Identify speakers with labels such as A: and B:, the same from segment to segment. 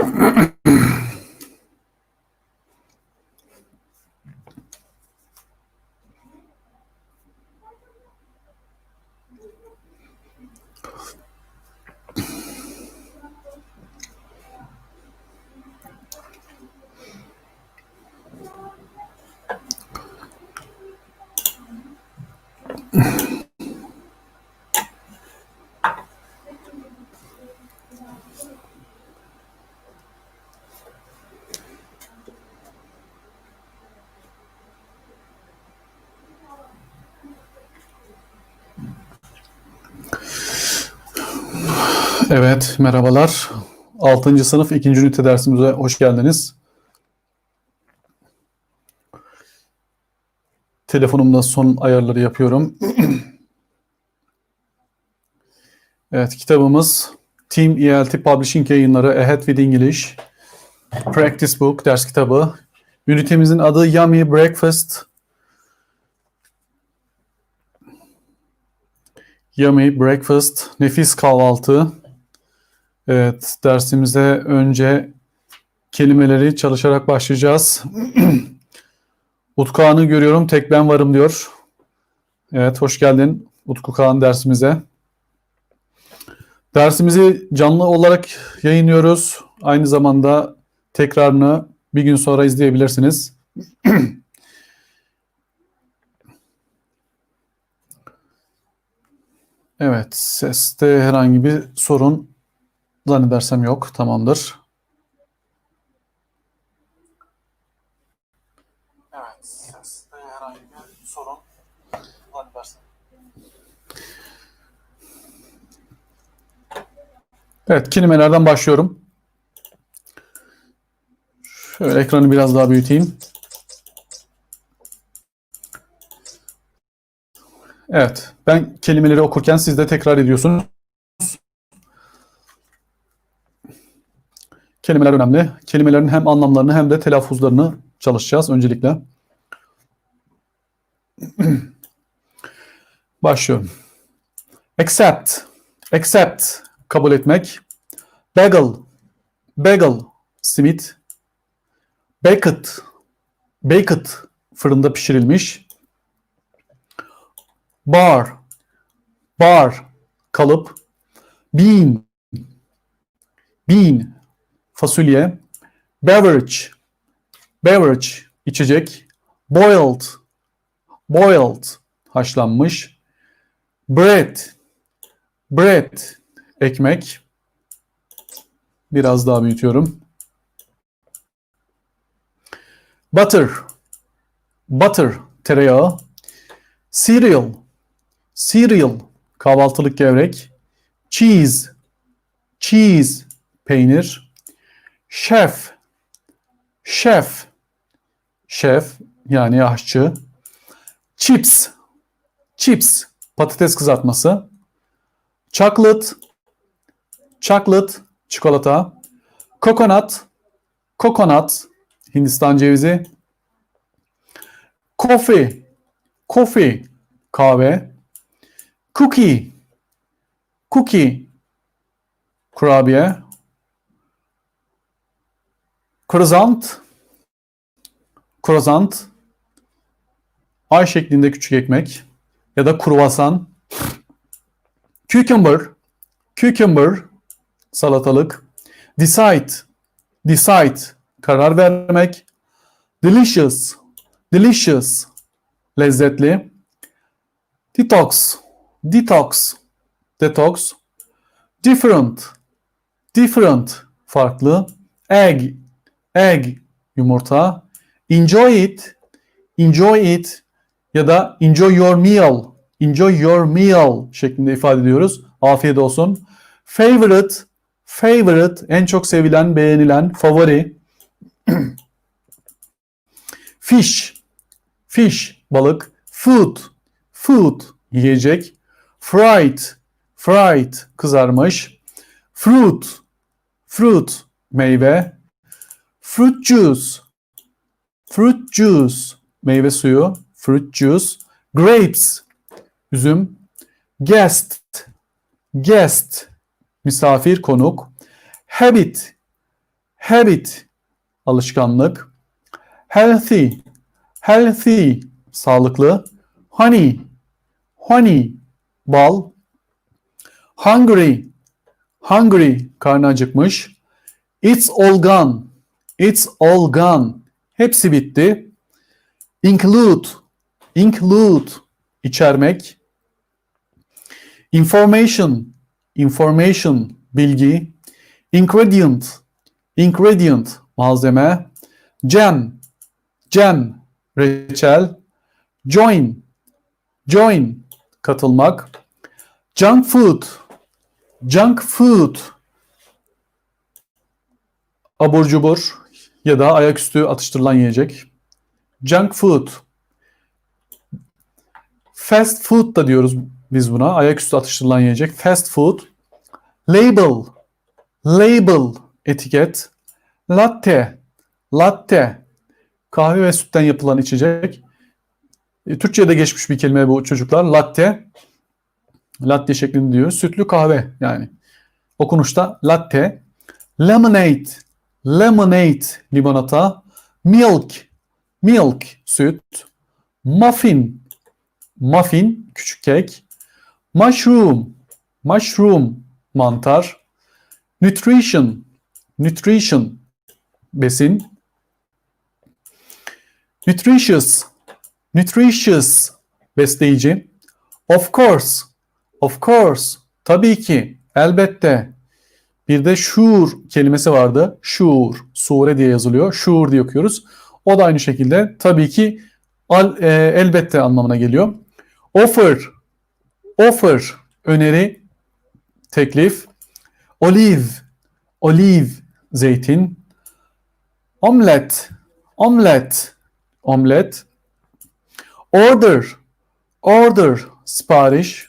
A: Mm-hmm. Evet, merhabalar. 6. sınıf 2. ünite dersimize hoş geldiniz. Telefonumda son ayarları yapıyorum. evet, kitabımız Team ELT Publishing yayınları Ahead with English Practice Book ders kitabı. Ünitemizin adı Yummy Breakfast. Yummy Breakfast, nefis kahvaltı. Evet, dersimize önce kelimeleri çalışarak başlayacağız. Utku Kağan'ı görüyorum, tek ben varım diyor. Evet, hoş geldin Utku Kağan dersimize. Dersimizi canlı olarak yayınlıyoruz. Aynı zamanda tekrarını bir gün sonra izleyebilirsiniz. Evet, seste herhangi bir sorun zannedersem yok. Tamamdır. Evet, seste herhangi bir sorun zannedersem. Evet, kelimelerden başlıyorum. Şöyle ekranı biraz daha büyüteyim. Evet, ben kelimeleri okurken siz de tekrar ediyorsunuz. Kelimeler önemli. Kelimelerin hem anlamlarını hem de telaffuzlarını çalışacağız öncelikle. Başlıyorum. Accept, accept, kabul etmek. Bagel, bagel, simit. Baked, baked, fırında pişirilmiş. Bar, bar, kalıp. Bean, bean, fasulye. Beverage, beverage, içecek. Boiled, boiled, haşlanmış. Bread, bread, ekmek. Biraz daha büyütüyorum. Butter, butter, tereyağı. Cereal, cereal, kahvaltılık gevrek. Cheese, cheese, peynir. Chef, chef, şef yani aşçı. Chips, chips, patates kızartması. Chocolate, chocolate, çikolata. Coconut, coconut, Hindistan cevizi. Coffee, coffee, kahve. Cookie, cookie, kurabiye. Croissant, croissant, ay şeklinde küçük ekmek ya da kruvasan. Cucumber, cucumber, salatalık. Decide, decide, karar vermek. Delicious, delicious, lezzetli. Detox, detox, detox. Different, different, farklı. Egg, egg, yumurta. Enjoy it, enjoy it ya da enjoy your meal, enjoy your meal şeklinde ifade ediyoruz. Afiyet olsun. Favorite, favorite, en çok sevilen, beğenilen, favori. Fish, fish, balık. Food, food, yiyecek. Fried, fried, kızarmış. Fruit, fruit, meyve. Fruit juice, fruit juice, meyve suyu. Fruit juice. Grapes, üzüm. Guest, guest, misafir, konuk. Habit, habit, alışkanlık. Healthy, healthy, sağlıklı. Honey, honey, bal. Hungry, hungry, karnı acıkmış. It's all gone, it's all gone, hepsi bitti. Include, include, içermek. Information, information, bilgi. Ingredient, ingredient, malzeme. Jam, jam, reçel. Join, join, katılmak. Junk food, junk food, abur cubur ya da ayaküstü atıştırılan yiyecek. Junk food. Fast food da diyoruz biz buna. Ayaküstü atıştırılan yiyecek. Fast food. Label. Label. Etiket. Latte. Latte. Kahve ve sütten yapılan içecek. E, Türkçe'de geçmiş bir kelime bu çocuklar. Latte. Latte şeklinde diyor. Sütlü kahve yani. Okunuşta latte. Lemonade. Lemonade limonata. Milk. Milk süt. Muffin. Muffin küçük kek. Mushroom. Mushroom mantar. Nutrition. Nutrition besin. Nutritious. Nutritious besleyici. Of course. Of course. Tabii ki. Elbette. Bir de sure kelimesi vardı. Sure. Sure diye yazılıyor. Sure diye okuyoruz. O da aynı şekilde tabii ki al, e, elbette anlamına geliyor. Offer. Offer. Öneri. Teklif. Olive. Olive. Zeytin. Omlet. Omlet. Omlet. Order. Order. Sipariş.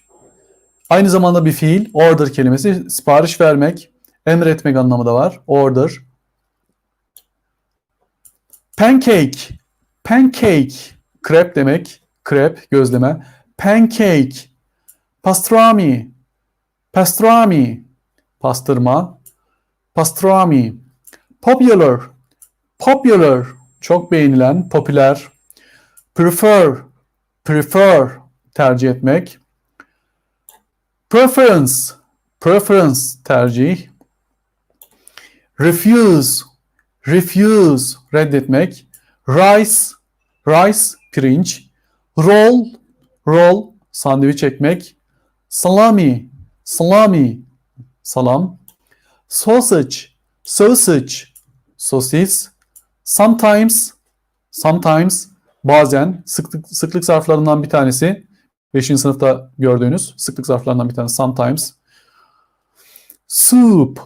A: Aynı zamanda bir fiil. Order kelimesi sipariş vermek, emretmek anlamı da var. Order. Pancake. Pancake. Krep demek. Krep, gözleme. Pancake. Pastrami. Pastrami. Pastırma. Pastrami. Popular. Popular. Çok beğenilen, popüler. Prefer. Prefer. Tercih etmek. Preference. Preference tercih. Refuse. Refuse reddetmek. Rice. Rice pirinç. Roll. Roll sandviç ekmek. Salami. Salami salam. Sausage. Sausage sosis. Sometimes. Sometimes bazen sıklık, sıklık zarflarından bir tanesi. 5. sınıfta gördüğünüz sıklık zarflarından bir tanesi sometimes. Soup,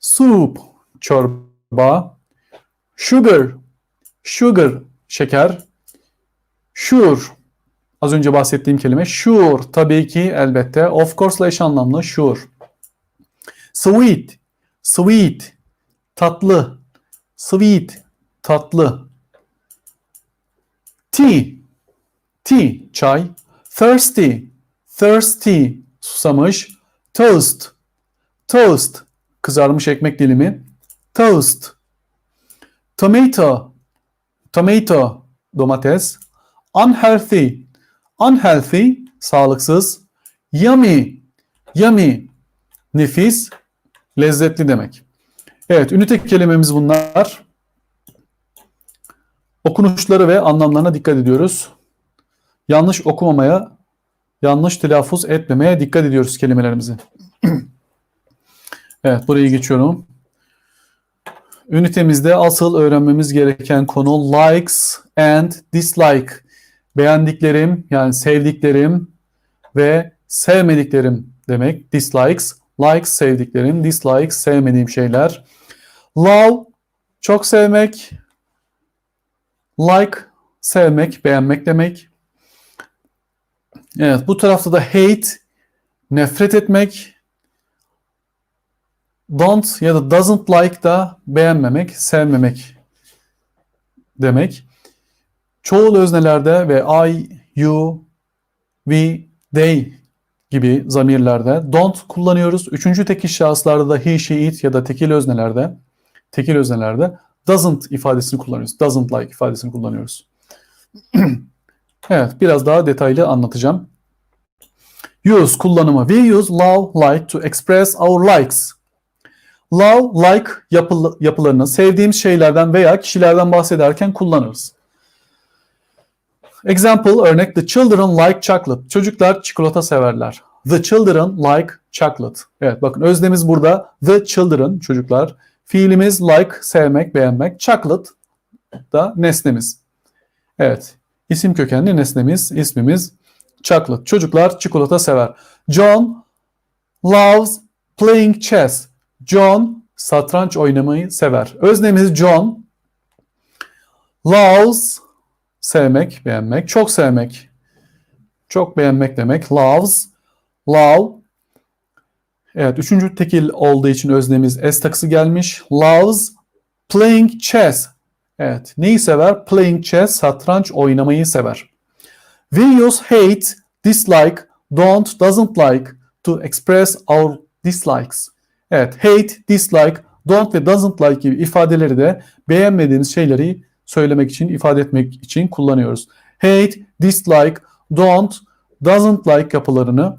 A: soup, çorba. Sugar, sugar, şeker. Sure, az önce bahsettiğim kelime. Sure, tabii ki, elbette. Of course'la eş anlamlı, sure. Sweet, sweet, tatlı. Sweet, tatlı. Tea, tea, çay. Thirsty, thirsty, susamış. Toast, toast, kızarmış ekmek dilimi. Toast. Tomato, tomato, domates. Unhealthy, unhealthy, sağlıksız. Yummy, yummy, nefis, lezzetli demek. Evet, ünite kelimemiz bunlar. Okunuşları ve anlamlarına dikkat ediyoruz. Yanlış okumamaya, yanlış telaffuz etmemeye dikkat ediyoruz kelimelerimizi. evet, burayı geçiyorum. Ünitemizde asıl öğrenmemiz gereken konu likes and dislike. Beğendiklerim yani sevdiklerim ve sevmediklerim demek. Dislikes, likes sevdiklerim, dislikes sevmediğim şeyler. Love çok sevmek. Like sevmek, beğenmek demek. Evet, bu tarafta da hate nefret etmek. Don't ya da doesn't like da beğenmemek, sevmemek demek. Çoğul öznelerde ve I, you, we, they gibi zamirlerde don't kullanıyoruz. Üçüncü tekil şahıslarda da he, she, it ya da tekil öznelerde tekil öznelerde doesn't ifadesini kullanıyoruz. Doesn't like ifadesini kullanıyoruz. evet, biraz daha detaylı anlatacağım. Use kullanımı. We use love, like to express our likes. Love, like yapı, yapılarını sevdiğimiz şeylerden veya kişilerden bahsederken kullanırız. Example örnek the children like chocolate. Çocuklar çikolata severler. The children like chocolate. Evet bakın öznemiz burada the children çocuklar. Fiilimiz like sevmek, beğenmek. Chocolate da nesnemiz. Evet. isim kökenli nesnemiz, ismimiz chocolate. Çocuklar çikolata sever. John loves playing chess. John satranç oynamayı sever. Öznemiz John loves sevmek, beğenmek, çok sevmek. Çok beğenmek demek. Loves, love. Evet, üçüncü tekil olduğu için öznemiz S takısı gelmiş. Loves playing chess. Evet, neyi sever? Playing chess, satranç oynamayı sever. Use hate, dislike, don't, doesn't like to express our dislikes. Evet, hate, dislike, don't ve doesn't like gibi ifadeleri de beğenmediğimiz şeyleri söylemek için, ifade etmek için kullanıyoruz. Hate, dislike, don't, doesn't like yapılarını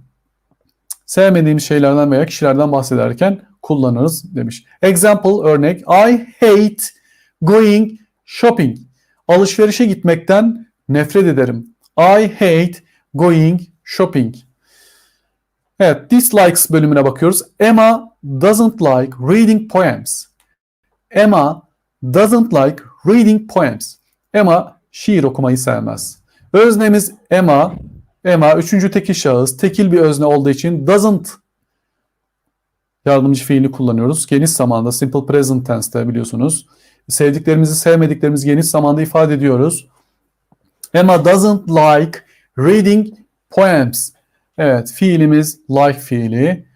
A: sevmediğimiz şeylerden veya kişilerden bahsederken kullanırız demiş. Example örnek I hate going shopping. Alışverişe gitmekten nefret ederim. I hate going shopping. Evet, dislikes bölümüne bakıyoruz. Emma doesn't like reading poems. Emma doesn't like reading poems. Emma şiir okumayı sevmez. Öznemiz Emma. Emma üçüncü tekil şahıs. Tekil bir özne olduğu için doesn't yardımcı fiilini kullanıyoruz. Geniş zamanda simple present tense'te biliyorsunuz. Sevdiklerimizi sevmediklerimizi geniş zamanda ifade ediyoruz. Emma doesn't like reading poems. Evet fiilimiz like fiili.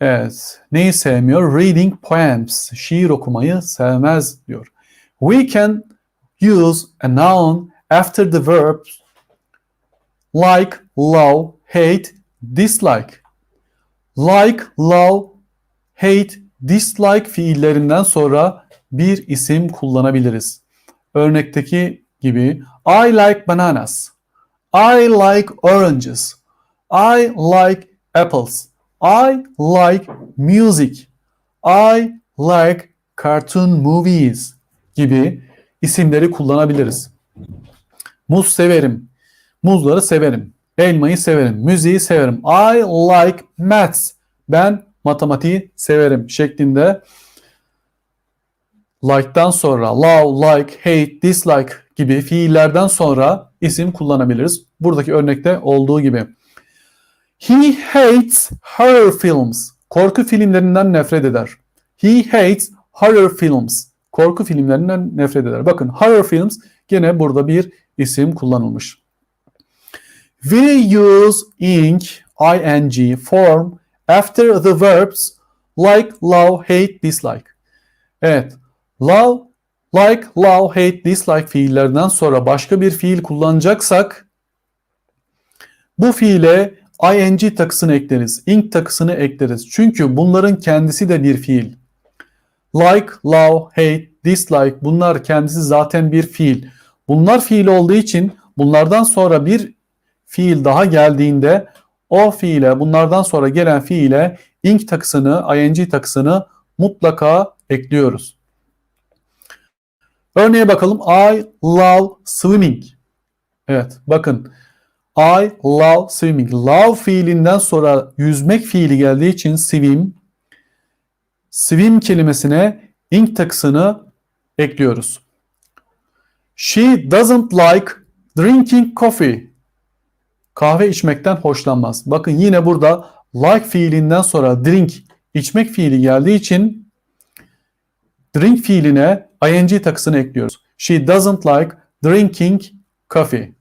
A: Evet neyi sevmiyor? Reading poems. Şiir okumayı sevmez diyor. We can use a noun after the verbs like, love, hate, dislike. Like, love, hate, dislike fiillerinden sonra bir isim kullanabiliriz. Örnekteki gibi I like bananas. I like oranges. I like apples. I like music. I like cartoon movies gibi isimleri kullanabiliriz. Muz severim. Muzları severim. Elmayı severim. Müziği severim. I like maths. Ben matematiği severim şeklinde like'dan sonra love, like, hate, dislike gibi fiillerden sonra isim kullanabiliriz. Buradaki örnekte olduğu gibi. He hates horror films. Korku filmlerinden nefret eder. He hates horror films. Korku filmlerinden nefret eder. Bakın horror films gene burada bir isim kullanılmış. We use ing, ing form after the verbs like, love, hate, dislike. Evet. Love, like, love, hate, dislike fiillerden sonra başka bir fiil kullanacaksak bu fiile ing takısını ekleriz. ing takısını ekleriz. Çünkü bunların kendisi de bir fiil. Like, love, hate, dislike bunlar kendisi zaten bir fiil. Bunlar fiil olduğu için bunlardan sonra bir fiil daha geldiğinde o fiile bunlardan sonra gelen fiile ing takısını, ing takısını mutlaka ekliyoruz. Örneğe bakalım. I love swimming. Evet bakın. I love swimming. Love fiilinden sonra yüzmek fiili geldiği için swim. Swim kelimesine ing takısını ekliyoruz. She doesn't like drinking coffee. Kahve içmekten hoşlanmaz. Bakın yine burada like fiilinden sonra drink içmek fiili geldiği için drink fiiline ing takısını ekliyoruz. She doesn't like drinking coffee.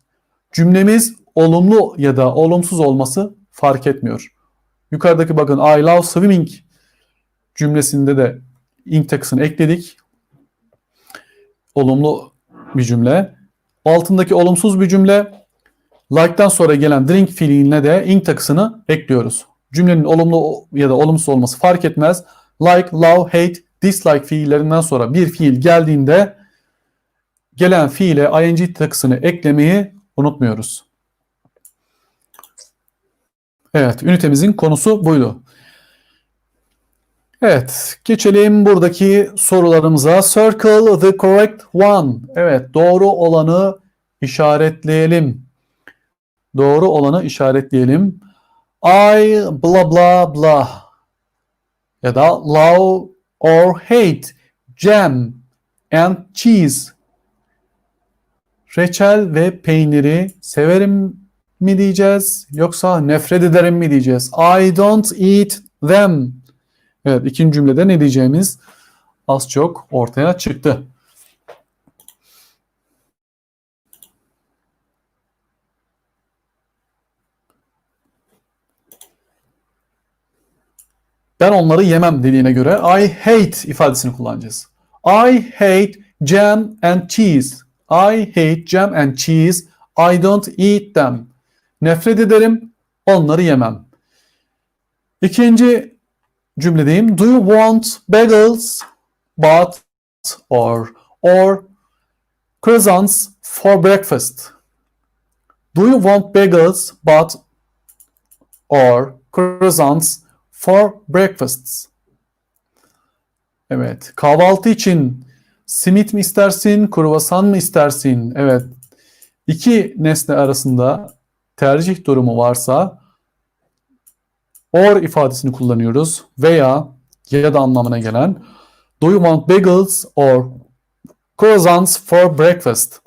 A: Cümlemiz olumlu ya da olumsuz olması fark etmiyor. Yukarıdaki bakın I love swimming cümlesinde de ing takısını ekledik. Olumlu bir cümle. Altındaki olumsuz bir cümle like'tan sonra gelen drink fiiline de ing takısını ekliyoruz. Cümlenin olumlu ya da olumsuz olması fark etmez. Like, love, hate, dislike fiillerinden sonra bir fiil geldiğinde gelen fiile ing takısını eklemeyi unutmuyoruz. Evet, ünitemizin konusu buydu. Evet, geçelim buradaki sorularımıza. Circle the correct one. Evet, doğru olanı işaretleyelim. Doğru olanı işaretleyelim. I blah blah blah ya da love or hate jam and cheese reçel ve peyniri severim mi diyeceğiz yoksa nefret ederim mi diyeceğiz? I don't eat them. Evet ikinci cümlede ne diyeceğimiz az çok ortaya çıktı. Ben onları yemem dediğine göre I hate ifadesini kullanacağız. I hate jam and cheese. I hate jam and cheese. I don't eat them. Nefret ederim, onları yemem. İkinci cümledeyim. Do you want bagels but or or croissants for breakfast? Do you want bagels but or croissants for breakfasts? Evet. Kahvaltı için simit mi istersin, kruvasan mı istersin? Evet. İki nesne arasında tercih durumu varsa or ifadesini kullanıyoruz veya ya da anlamına gelen do you want bagels or croissants for breakfast?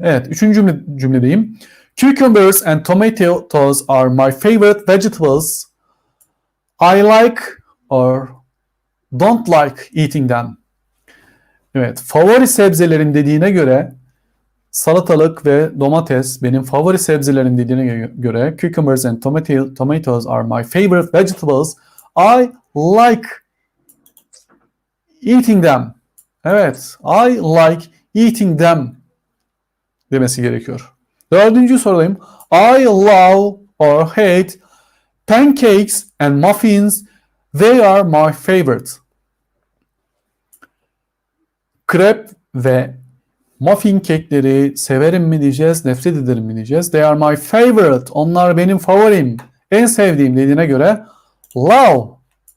A: Evet, üçüncü cümle, cümledeyim. Cucumbers and tomatoes are my favorite vegetables. I like or don't like eating them. Evet, favori sebzelerin dediğine göre salatalık ve domates benim favori sebzelerim dediğine göre cucumbers and tomato, tomatoes are my favorite vegetables. I like eating them. Evet, I like eating them demesi gerekiyor. Dördüncü sorudayım. I love or hate pancakes and muffins. They are my favorite. Krep ve muffin kekleri severim mi diyeceğiz, nefret ederim mi diyeceğiz. They are my favorite. Onlar benim favorim. En sevdiğim dediğine göre love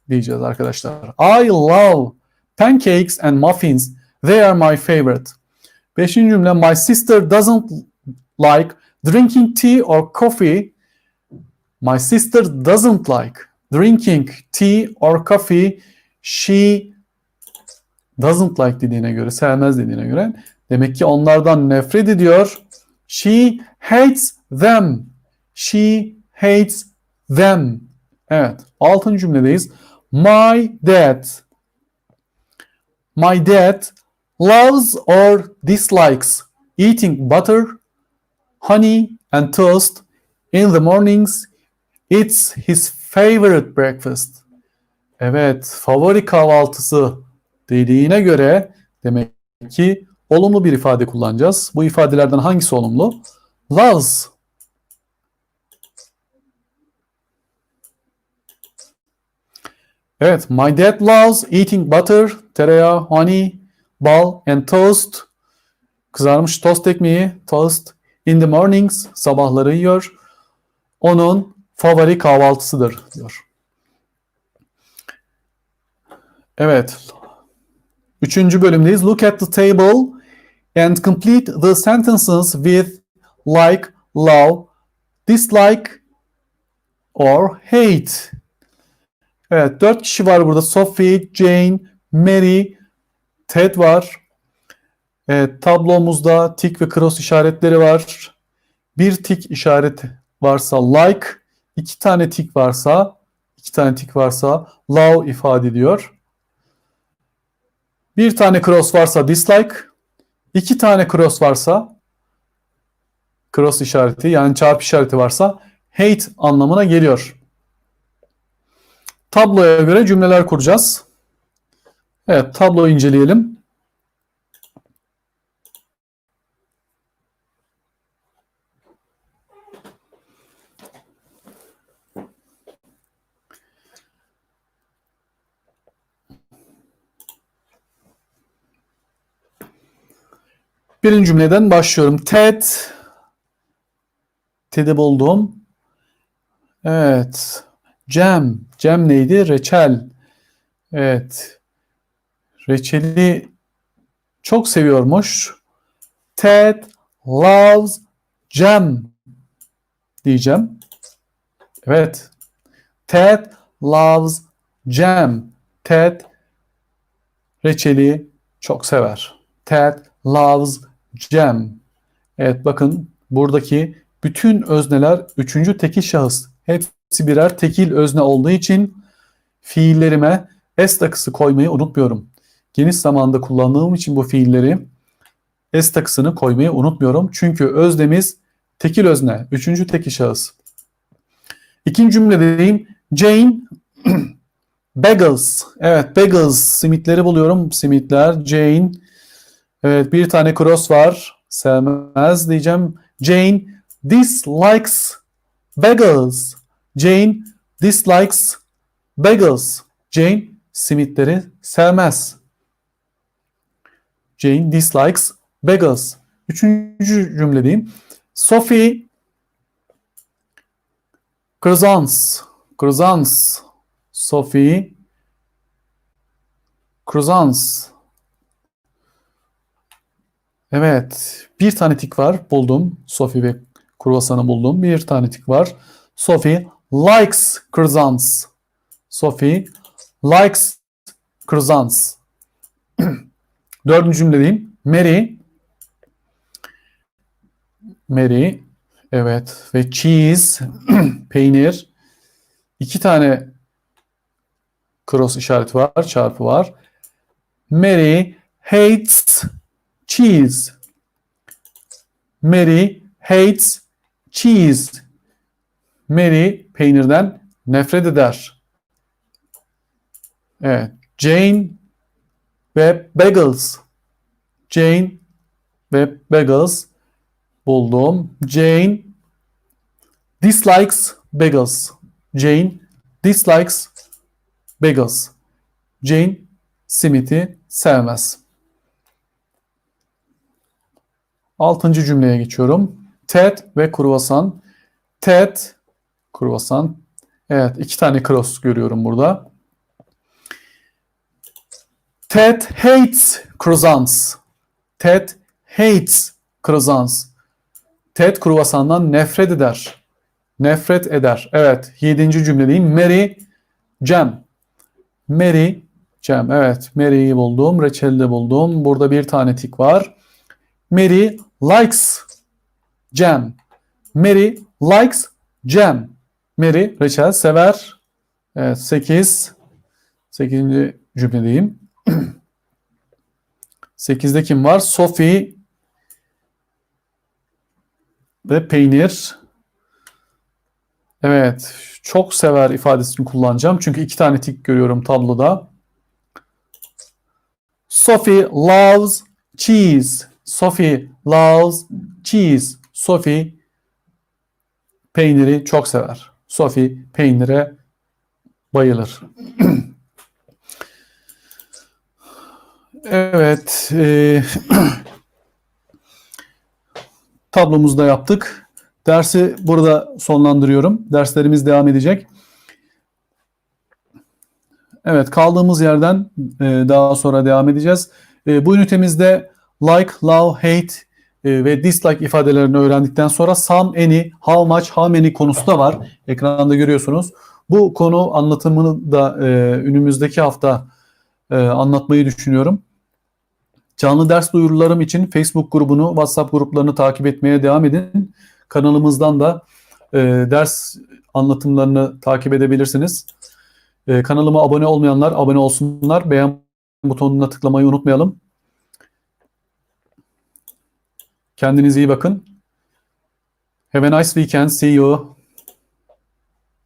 A: diyeceğiz arkadaşlar. I love pancakes and muffins. They are my favorite. Beşinci cümle my sister doesn't like drinking tea or coffee. My sister doesn't like drinking tea or coffee. She doesn't like dediğine göre, sevmez dediğine göre demek ki onlardan nefret ediyor. She hates them. She hates them. Evet. Altıncı cümledeyiz. My dad. My dad loves or dislikes eating butter, honey and toast in the mornings. It's his favorite breakfast. Evet, favori kahvaltısı dediğine göre demek ki olumlu bir ifade kullanacağız. Bu ifadelerden hangisi olumlu? Loves. Evet, my dad loves eating butter, tereyağı, honey, bal and toast. Kızarmış tost ekmeği, toast in the mornings, sabahları yiyor. Onun favori kahvaltısıdır diyor. Evet, Üçüncü bölümdeyiz. Look at the table and complete the sentences with like, love, dislike or hate. Evet, dört kişi var burada. Sophie, Jane, Mary, Ted var. Evet, tablomuzda tik ve cross işaretleri var. Bir tik işareti varsa like, iki tane tik varsa, iki tane tik varsa love ifade ediyor. Bir tane cross varsa dislike, iki tane cross varsa cross işareti yani çarpı işareti varsa hate anlamına geliyor. Tabloya göre cümleler kuracağız. Evet tabloyu inceleyelim. Birinci cümleden başlıyorum. Ted. Ted'i buldum. Evet. Cem. Cem neydi? Reçel. Evet. Reçeli çok seviyormuş. Ted loves jam diyeceğim. Evet. Ted loves jam. Ted reçeli çok sever. Ted loves jam. Evet bakın buradaki bütün özneler üçüncü tekil şahıs. Hepsi birer tekil özne olduğu için fiillerime s takısı koymayı unutmuyorum. Geniş zamanda kullandığım için bu fiilleri s takısını koymayı unutmuyorum. Çünkü öznemiz tekil özne, üçüncü tekil şahıs. İkinci cümledeyim. Jane bagels. Evet bagels. Simitleri buluyorum. Simitler. Jane. Evet bir tane cross var. Sevmez diyeceğim. Jane dislikes bagels. Jane dislikes bagels. Jane simitleri sevmez. Jane dislikes bagels. Üçüncü cümledeyim. Sophie croissants. Croissants. Sophie croissants. Evet. Bir tane tik var. Buldum. Sophie ve kruvasanı buldum. Bir tane tik var. Sophie likes croissants. Sophie likes croissants. Dördüncü cümledeyim. Mary Mary evet ve cheese peynir iki tane cross işareti var, çarpı var. Mary hates cheese. Mary hates cheese. Mary peynirden nefret eder. Evet. Jane ve bagels. Jane ve bagels buldum. Jane dislikes bagels. Jane dislikes bagels. Jane simiti sevmez. Altıncı cümleye geçiyorum. Ted ve kruvasan. Ted, kruvasan. Evet, iki tane cross görüyorum burada. Ted hates croissants. Ted hates croissants. Ted kruvasandan nefret eder. Nefret eder. Evet. Yedinci cümledeyim. Mary Cem. Mary Cem. Evet. Mary'yi buldum. Reçel'i de buldum. Burada bir tane tik var. Mary likes Cem. Mary likes Cem. Mary reçel sever. Evet. Sekiz. Sekizinci cümledeyim. Sekizde kim var? Sophie ve peynir. Evet, çok sever ifadesini kullanacağım. Çünkü iki tane tik görüyorum tabloda. Sophie loves cheese. Sophie loves cheese. Sophie peyniri çok sever. Sophie peynire bayılır. evet. E, tablomuzu da yaptık. Dersi burada sonlandırıyorum. Derslerimiz devam edecek. Evet kaldığımız yerden e, daha sonra devam edeceğiz. E, bu ünitemizde like, love, hate e, ve dislike ifadelerini öğrendikten sonra some, any, how much, how many konusu da var. Ekranda görüyorsunuz. Bu konu anlatımını da e, önümüzdeki hafta e, anlatmayı düşünüyorum. Canlı ders duyurularım için Facebook grubunu, WhatsApp gruplarını takip etmeye devam edin. Kanalımızdan da e, ders anlatımlarını takip edebilirsiniz. E, kanalıma abone olmayanlar abone olsunlar. Beğen butonuna tıklamayı unutmayalım. Kendinize iyi bakın. Have a nice weekend. See you.